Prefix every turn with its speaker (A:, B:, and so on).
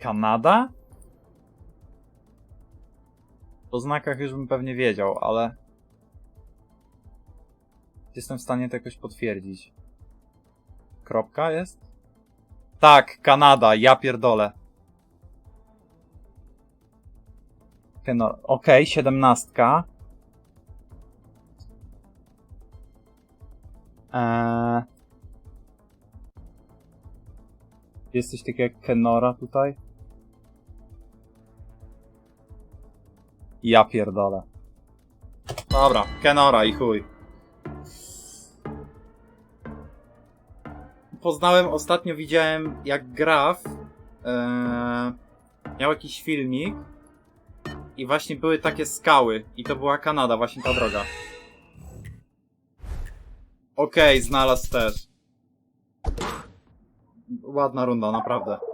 A: Kanada? Po znakach już bym pewnie wiedział, ale... Jestem w stanie to jakoś potwierdzić. Kropka jest? Tak, Kanada, ja pierdolę. Keno... Okej, siedemnastka. Eee... Jest coś jak Kenora tutaj? Ja pierdolę. Dobra, Kenora i chuj. Poznałem, ostatnio widziałem jak Graf eee, miał jakiś filmik i właśnie były takie skały i to była Kanada, właśnie ta droga. Okej, znalazł też. Ładna runda, naprawdę.